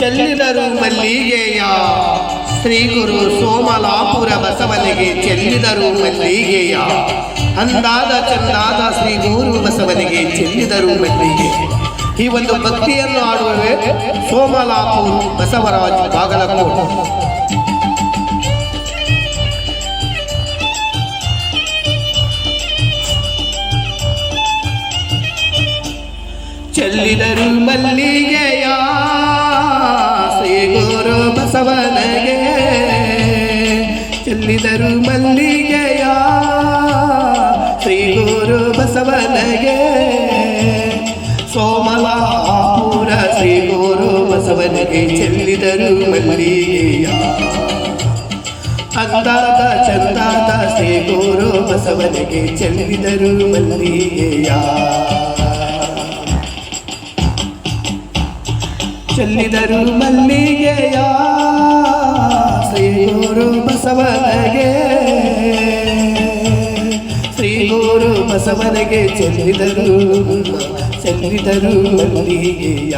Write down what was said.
ಚೆಲ್ಲಿದರು ಮಲ್ಲಿಗೆಯ ಶ್ರೀ ಗುರು ಸೋಮಲಾಪುರ ಬಸವನಿಗೆ ಚೆಲ್ಲಿದರು ಮಲ್ಲಿಗೆಯ ಅಂದಾದ ಚಂದಾದ ಶ್ರೀ ಗುರು ಬಸವನಿಗೆ ಚೆಲ್ಲಿದರು ಮಲ್ಲಿಗೆ ಈ ಒಂದು ಭಕ್ತಿಯನ್ನು ಆಡುವೆ ಸೋಮಲಾಪುರ ಬಸವರಾಜ್ ಬಾಗಲಕೋಟೆ. ಚೆಲ್ಲಿದರು ಮಲ್ಲಿಗೆಯ ಚೆಲ್ಲಿದರು ಮಲ್ಲಿಗೆಯ ಶ್ರೀ ಗುರು ಬಸವನಗೆ ಸೋಮಲಾಪುರ ಶ್ರೀ ಗುರು ಬಸವನಿಗೆ ಚೆಲ್ಲಿದರು ಮಲ್ಲಿಗೆಯ ಅಂದಾದ ಚಂದಾದ ಶ್ರೀ ಗುರು ಬಸವನಿಗೆ ಚೆಲ್ಲಿದರು ಮಲ್ಲಿಗೆಯ ಚೆಲ್ಲಿದರು ಮಲ್ಲಿಗೆಯ ಗುರು ಬಸವನಗೆ. ಶ್ರೀ ಗುರು ಬಸವನಗೆ ಚೆಲ್ಲಿದರು ಚೆಲ್ಲಿದರು ಮಲ್ಲಿಗೆಯ